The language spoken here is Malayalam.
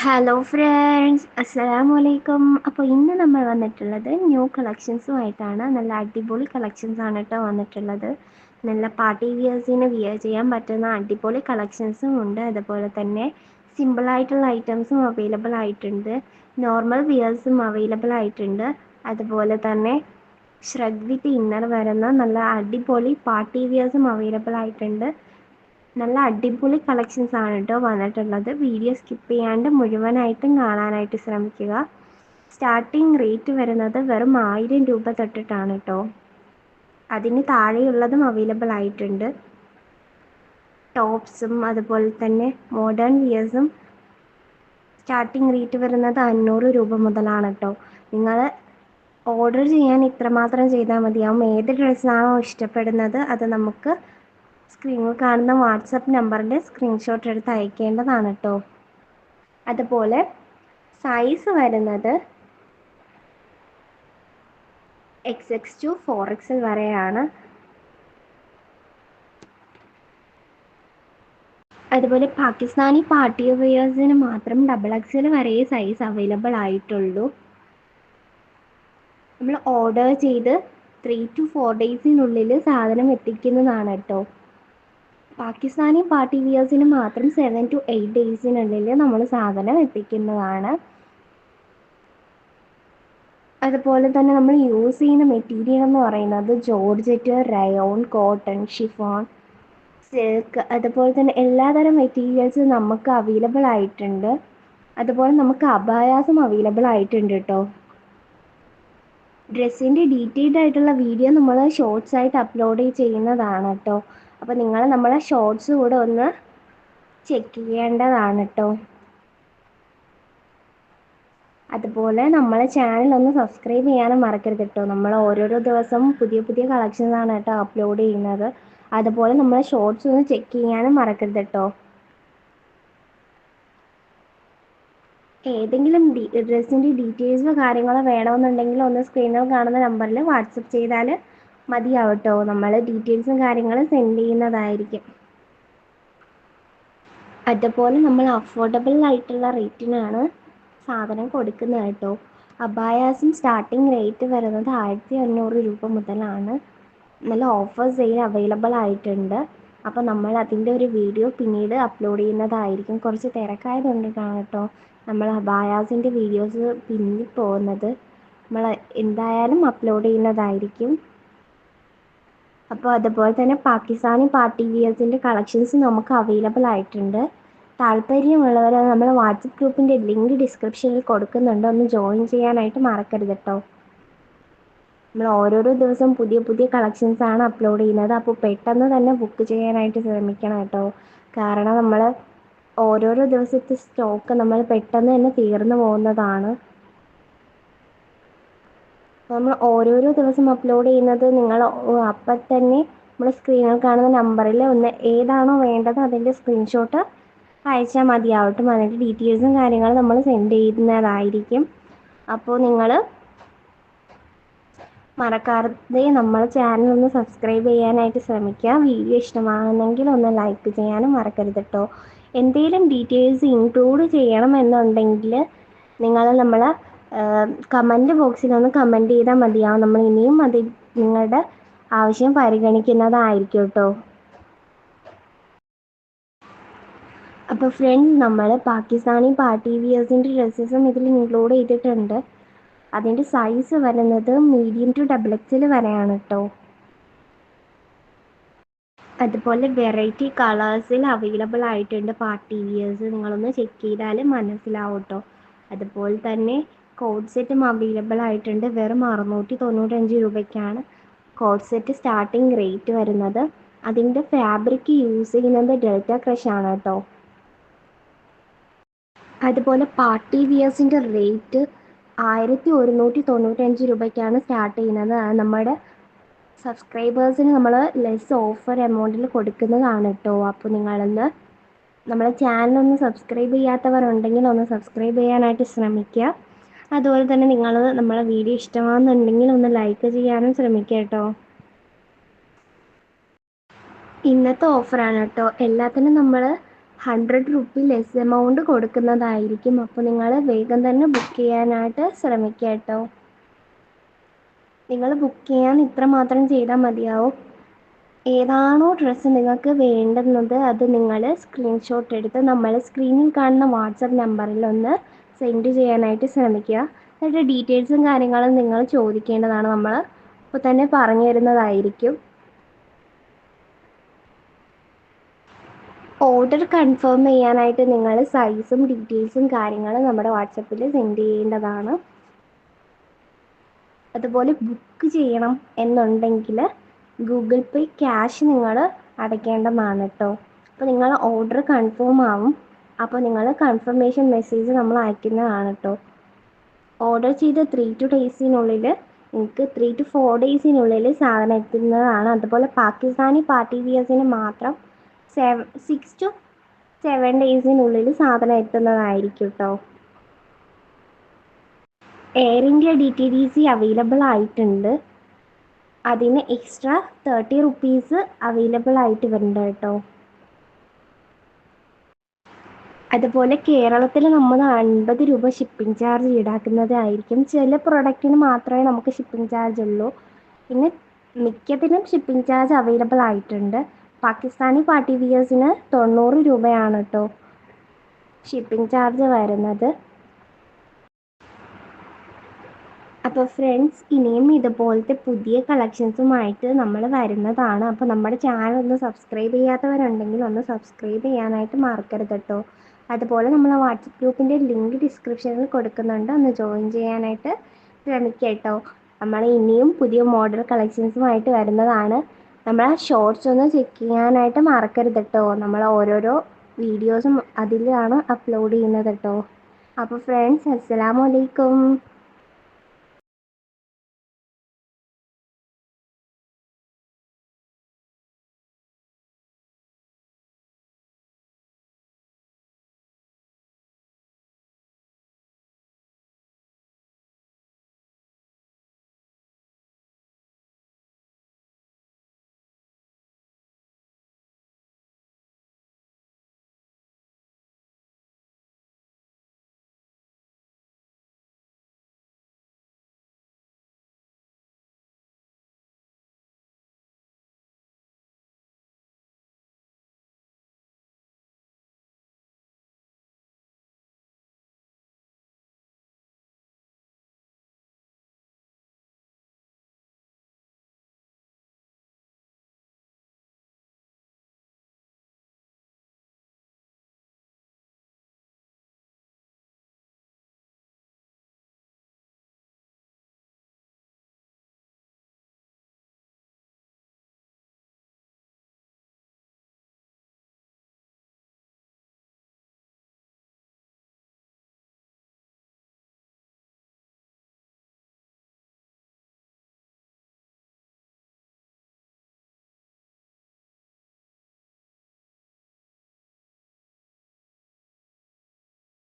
ഹലോ ഫ്രണ്ട്സ് അസ്സലാമു അലൈക്കും അപ്പോൾ ഇന്ന് നമ്മൾ വന്നിട്ടുള്ളത് ന്യൂ കളക്ഷൻസുമായിട്ടാണ് നല്ല അടിപൊളി കളക്ഷൻസ് ആണ് കേട്ടോ വന്നിട്ടുള്ളത്. നല്ല പാർട്ടി വിയേഴ്സിന് വിയർ ചെയ്യാൻ പറ്റുന്ന അടിപൊളി കളക്ഷൻസും ഉണ്ട്. അതുപോലെ തന്നെ സിമ്പിൾ ആയിട്ടുള്ള ഐറ്റംസും അവൈലബിൾ ആയിട്ടുണ്ട്. നോർമൽ വിയേഴ്സും അവൈലബിൾ ആയിട്ടുണ്ട്. അതുപോലെ തന്നെ ഷ്രഗ് വിത്ത് ഇന്നർ വരുന്ന നല്ല അടിപൊളി പാർട്ടി വിയേഴ്സും അവൈലബിൾ ആയിട്ടുണ്ട്. നല്ല അടിപൊളി കളക്ഷൻസ് ആണ് കേട്ടോ വന്നിട്ടുള്ളത്. വീഡിയോ സ്കിപ്പ് ചെയ്യാണ്ട് മുഴുവനായിട്ടും കാണാനായിട്ട് ശ്രമിക്കുക. സ്റ്റാർട്ടിങ് റേറ്റ് വരുന്നത് വെറും ആയിരം രൂപ തൊട്ടിട്ടാണ് കേട്ടോ അതിന് താഴെയുള്ളതും അവൈലബിൾ ആയിട്ടുണ്ട്. ടോപ്സും അതുപോലെ തന്നെ മോഡേൺ വിയേഴ്സും സ്റ്റാർട്ടിങ് റേറ്റ് വരുന്നത് അഞ്ഞൂറ് രൂപ മുതലാണ് കേട്ടോ നിങ്ങൾ ഓർഡർ ചെയ്യാൻ ഇത്രമാത്രം ചെയ്താൽ മതിയാവും. ഏത് ഡ്രസ്സാണോ ഇഷ്ടപ്പെടുന്നത് അത് നമുക്ക് സ്ക്രീനിൽ കാണുന്ന വാട്സപ്പ് നമ്പറിന്റെ സ്ക്രീൻഷോട്ട് എടുത്ത് അയക്കേണ്ടതാണ് കേട്ടോ അതുപോലെ സൈസ് വരുന്നത് എക്സ് എക്സ് ടു ഫോർ എക്സിൽ വരെയാണ്. അതുപോലെ പാകിസ്ഥാനി പാർട്ടി വെയേഴ്സിന് മാത്രം ഡബിൾ എക്സിൽ വരെ സൈസ് അവൈലബിൾ ആയിട്ടുള്ളൂ. നമ്മൾ ഓർഡർ ചെയ്ത് ത്രീ ടു ഫോർ ഡേയ്സിനുള്ളിൽ സാധനം എത്തിക്കുന്നതാണ് കേട്ടോ പാകിസ്ഥാനി പാർട്ടി വിയേഴ്സിന് മാത്രം സെവൻ ടു എയ്റ്റ് ഡേയ്സിനുള്ളിൽ നമ്മൾ സാധനം എത്തിക്കുന്നതാണ്. അതുപോലെ തന്നെ നമ്മൾ യൂസ് ചെയ്യുന്ന മെറ്റീരിയൽ എന്ന് പറയുന്നത് georgette rayon cotton chiffon silk അതുപോലെ തന്നെ എല്ലാതരം മെറ്റീരിയൽസ് നമുക്ക് അവൈലബിൾ ആയിട്ടുണ്ട്. അതുപോലെ നമുക്ക് അപായാസം അവൈലബിൾ ആയിട്ടുണ്ട് കേട്ടോ ഡ്രസ്സിന്റെ ഡീറ്റെയിൽഡ് ആയിട്ടുള്ള വീഡിയോ നമ്മൾ ഷോർട്സ് ആയിട്ട് അപ്ലോഡ് ചെയ്യുന്നതാണ് കേട്ടോ അപ്പോൾ നിങ്ങൾ നമ്മളെ ഷോർട്സ് കൂടെ ഒന്ന് ചെക്ക് ചെയ്യേണ്ടതാണ് കേട്ടോ അതുപോലെ നമ്മളെ ചാനൽ ഒന്ന് സബ്സ്ക്രൈബ് ചെയ്യാനും മറക്കരുത് കേട്ടോ നമ്മൾ ഓരോരോ ദിവസം പുതിയ പുതിയ കളക്ഷൻസ് ആണ് കേട്ടോ അപ്ലോഡ് ചെയ്യുന്നത്. അതുപോലെ നമ്മളെ ഷോർട്സ് ഒന്ന് ചെക്ക് ചെയ്യാനും മറക്കരുത് കേട്ടോ ഏതെങ്കിലും ഡ്രസ്സിന്റെ ഡീറ്റെയിൽസോ കാര്യങ്ങളോ വേണമെന്നുണ്ടെങ്കിൽ ഒന്ന് സ്ക്രീനിൽ കാണുന്ന നമ്പറിൽ വാട്സപ്പ് ചെയ്താൽ മതിയാവട്ടോ. നമ്മൾ ഡീറ്റെയിൽസും കാര്യങ്ങളും സെൻഡ് ചെയ്യുന്നതായിരിക്കും. അതുപോലെ നമ്മൾ അഫോർഡബിൾ ആയിട്ടുള്ള റേറ്റിനാണ് സാധനം കൊടുക്കുന്നത് കേട്ടോ. അബായാസും സ്റ്റാർട്ടിംഗ് റേറ്റ് വരുന്നത് ആയിരത്തി അഞ്ഞൂറ് രൂപ മുതലാണ്. നല്ല ഓഫർ സെയിൽ അവൈലബിൾ ആയിട്ടുണ്ട്. അപ്പോൾ നമ്മൾ അതിന്റെ ഒരു വീഡിയോ പിന്നീട് അപ്ലോഡ് ചെയ്യുന്നതായിരിക്കും. കുറച്ച് തിരക്കായതുകൊണ്ടിട്ടാണ് കേട്ടോ. നമ്മൾ അബായാസിന്റെ വീഡിയോസ് പിന്നിൽ പോകുന്നത്. നമ്മൾ എന്തായാലും അപ്ലോഡ് ചെയ്യുന്നതായിരിക്കും. അപ്പോൾ അതുപോലെ തന്നെ പാകിസ്ഥാനി പാർട്ടി വിയേഴ്സിന്റെ കളക്ഷൻസ് നമുക്ക് അവൈലബിൾ ആയിട്ടുണ്ട്. താല്പര്യമുള്ളവർ നമ്മൾ വാട്സപ്പ് ഗ്രൂപ്പിന്റെ ലിങ്ക് ഡിസ്ക്രിപ്ഷനിൽ കൊടുക്കുന്നുണ്ട്. ഒന്ന് ജോയിൻ ചെയ്യാനായിട്ട് മറക്കരുത് കേട്ടോ നമ്മൾ ഓരോരോ ദിവസം പുതിയ പുതിയ കളക്ഷൻസ് ആണ് അപ്ലോഡ് ചെയ്യുന്നത്. അപ്പോൾ പെട്ടെന്ന് തന്നെ ബുക്ക് ചെയ്യാനായിട്ട് ശ്രമിക്കണം കേട്ടോ കാരണം നമ്മൾ ഓരോരോ ദിവസത്തെ സ്റ്റോക്ക് നമ്മൾ പെട്ടെന്ന് തന്നെ തീർന്നു പോകുന്നതാണ്. നമ്മൾ ഓരോരോ ദിവസം അപ്ലോഡ് ചെയ്യുന്നത് നിങ്ങൾ അപ്പം തന്നെ നമ്മൾ സ്ക്രീനിൽ കാണുന്ന നമ്പറിൽ ഒന്ന് ഏതാണോ വേണ്ടത് അതിന്റെ സ്ക്രീൻഷോട്ട് അയച്ചാൽ മതിയാവട്ടും അതിന്റെ ഡീറ്റെയിൽസും കാര്യങ്ങളും നമ്മൾ സെൻഡ് ചെയ്യുന്നതായിരിക്കും. അപ്പോൾ നിങ്ങൾ മറക്കാതെ നമ്മൾ ചാനൽ ഒന്ന് സബ്സ്ക്രൈബ് ചെയ്യാനായിട്ട് ശ്രമിക്കുക. വീഡിയോ ഇഷ്ടമാകുന്നെങ്കിൽ ഒന്ന് ലൈക്ക് ചെയ്യാനും മറക്കരുത് കേട്ടോ എന്തെങ്കിലും ഡീറ്റെയിൽസ് ഇൻക്ലൂഡ് ചെയ്യണം എന്നുണ്ടെങ്കിൽ നിങ്ങൾ നമ്മൾ കമന്റ് ബോക്സിൽ ഒന്ന് കമന്റ് ചെയ്താൽ മതിയാവും. നമ്മൾ ഇനിയും അത് നിങ്ങളുടെ ആവശ്യം പരിഗണിക്കുന്നതായിരിക്കും കേട്ടോ. അപ്പോൾ ഫ്രണ്ട് നമ്മൾ പാകിസ്ഥാനി പാർട്ടി വിയേഴ്സിന്റെ ഡ്രസ്സസും ഇതിൽ ഇൻക്ലൂഡ് ചെയ്തിട്ടുണ്ട്. അതിന്റെ സൈസ് വരുന്നത് മീഡിയം ടു ഡബിൾ എക്സിൽ വരെയാണ് കേട്ടോ. അതുപോലെ വെറൈറ്റി കളേഴ്സിൽ അവൈലബിൾ ആയിട്ടുണ്ട് പാർട്ടി വിയേഴ്സ് നിങ്ങളൊന്ന് ചെക്ക് ചെയ്താൽ മനസ്സിലാവും കേട്ടോ. അതുപോലെ തന്നെ കോഡ് സെറ്റും അവൈലബിൾ ആയിട്ടുണ്ട്. വെറും അറുന്നൂറ്റി തൊണ്ണൂറ്റഞ്ച് രൂപയ്ക്കാണ് കോഡ് സെറ്റ് സ്റ്റാർട്ടിംഗ് റേറ്റ് വരുന്നത്. അതിന്റെ ഫാബ്രിക് യൂസ് ചെയ്യുന്നത് ഡെൽറ്റ ക്രഷ് ആണ് കേട്ടോ. അതുപോലെ പാർട്ടി വിയേഴ്സിന്റെ റേറ്റ് ആയിരത്തി ഒരുന്നൂറ്റി തൊണ്ണൂറ്റഞ്ച് രൂപയ്ക്കാണ് സ്റ്റാർട്ട് ചെയ്യുന്നത്. നമ്മുടെ സബ്സ്ക്രൈബേഴ്സിന് നമ്മൾ ലെസ് ഓഫർ എമൗണ്ടിൽ കൊടുക്കുന്നതാണ് കേട്ടോ. അപ്പോൾ നിങ്ങളൊന്ന് നമ്മളെ ചാനലൊന്ന് സബ്സ്ക്രൈബ് ചെയ്യാത്തവരുണ്ടെങ്കിൽ ഒന്ന് സബ്സ്ക്രൈബ് ചെയ്യാനായിട്ട് ശ്രമിക്കുക. അതുപോലെ തന്നെ നിങ്ങൾ നമ്മളെ വീഡിയോ ഇഷ്ടമാണെന്നുണ്ടെങ്കിൽ ഒന്ന് ലൈക്ക് ചെയ്യാനും ശ്രമിക്കുക കേട്ടോ. ഇന്നത്തെ ഓഫറാണ് കേട്ടോ. എല്ലാത്തിനും നമ്മൾ ഹൺഡ്രഡ് റുപ്പി ലെസ് എമൗണ്ട് കൊടുക്കുന്നതായിരിക്കും. അപ്പോൾ നിങ്ങൾ വേഗം തന്നെ ബുക്ക് ചെയ്യാനായിട്ട് ശ്രമിക്കുക കേട്ടോ. നിങ്ങൾ ബുക്ക് ചെയ്യാൻ ഇത്ര മാത്രം ചെയ്താൽ മതിയാവും. ഏതാണോ ഡ്രസ്സ് നിങ്ങൾക്ക് വേണ്ടുന്നത് അത് നിങ്ങൾ സ്ക്രീൻഷോട്ട് എടുത്ത് നമ്മൾ സ്ക്രീനിൽ കാണുന്ന വാട്സപ്പ് നമ്പറിൽ ഒന്ന് സെൻഡ് ചെയ്യാനായിട്ട് ശ്രമിക്കുക. എന്നിട്ട് ഡീറ്റെയിൽസും കാര്യങ്ങളും നിങ്ങൾ ചോദിക്കേണ്ടതാണ് നമ്മൾ. ഇപ്പോൾ തന്നെ പറഞ്ഞു തരുന്നതായിരിക്കും. ഓർഡർ കൺഫേം ചെയ്യാനായിട്ട് നിങ്ങൾ സൈസും ഡീറ്റെയിൽസും കാര്യങ്ങളും നമ്മുടെ വാട്സപ്പിൽ സെൻഡ് ചെയ്യേണ്ടതാണ്. അതുപോലെ ബുക്ക് ചെയ്യണം എന്നുണ്ടെങ്കിൽ ഗൂഗിൾ പേ ക്യാഷ് നിങ്ങൾ അടയ്ക്കേണ്ടതാണ് കേട്ടോ. അപ്പോൾ നിങ്ങൾ ഓർഡർ കൺഫേം ആവും. അപ്പോൾ നിങ്ങൾ കൺഫർമേഷൻ മെസ്സേജ് നമ്മൾ അയക്കുന്നതാണ് കേട്ടോ ഓർഡർ ചെയ്ത് ത്രീ ടു ഡേയ്സിനുള്ളിൽ നിങ്ങൾക്ക് ത്രീ ടു ഫോർ ഡേയ്സിനുള്ളിൽ സാധനം എത്തുന്നതാണ്. അതുപോലെ പാകിസ്ഥാനി പാർട്ടി വിയേഴ്സിന് മാത്രം സെവൻ സിക്സ് ടു സെവൻ ഡേയ്സിനുള്ളിൽ സാധനം എത്തുന്നതായിരിക്കും കേട്ടോ Air India D T D C available ആയിട്ടുണ്ട്. അതിന് എക്സ്ട്രാ തേർട്ടി റുപ്പീസ് അവൈലബിൾ ആയിട്ട് വരുന്നുണ്ട് കേട്ടോ അതുപോലെ കേരളത്തിൽ നമ്മൾ അൻപത് രൂപ ഷിപ്പിംഗ് ചാർജ് ഈടാക്കുന്നതായിരിക്കും ചില പ്രൊഡക്റ്റിന് മാത്രമേ നമുക്ക് ഷിപ്പിംഗ് ചാർജ് ഉള്ളൂ. പിന്നെ മിക്കതിനും ഷിപ്പിംഗ് ചാർജ് അവൈലബിൾ ആയിട്ടുണ്ട്. പാകിസ്ഥാനി പാർട്ടി വിയേഴ്സിന് തൊണ്ണൂറ് രൂപയാണ് കേട്ടോ ഷിപ്പിംഗ് ചാർജ് വരുന്നത്. അപ്പോൾ ഫ്രണ്ട്സ് ഇനിയും ഇതുപോലത്തെ പുതിയ കളക്ഷൻസുമായിട്ട് നമ്മൾ വരുന്നതാണ്. അപ്പോൾ നമ്മുടെ ചാനൽ ഒന്ന് സബ്സ്ക്രൈബ് ചെയ്യാത്തവരുണ്ടെങ്കിൽ ഒന്ന് സബ്സ്ക്രൈബ് ചെയ്യാനായിട്ട് മറക്കരുത് കേട്ടോ അതുപോലെ നമ്മൾ വാട്സപ്പ് ഗ്രൂപ്പിന്റെ ലിങ്ക് ഡിസ്ക്രിപ്ഷനിൽ കൊടുക്കുന്നുണ്ട്. ഒന്ന് ജോയിൻ ചെയ്യാനായിട്ട് ശ്രമിക്കുക കേട്ടോ നമ്മൾ ഇനിയും പുതിയ മോഡൽ കളക്ഷൻസുമായിട്ട് വരുന്നതാണ്. നമ്മൾ ഷോർട്സ് ഒന്ന് ചെക്ക് ചെയ്യാനായിട്ട് മറക്കരുത് കേട്ടോ നമ്മൾ ഓരോരോ വീഡിയോസും അതിലാണ് അപ്ലോഡ് ചെയ്യുന്നത് കേട്ടോ അപ്പോൾ ഫ്രണ്ട്സ് അസ്സലാമു അലൈക്കും.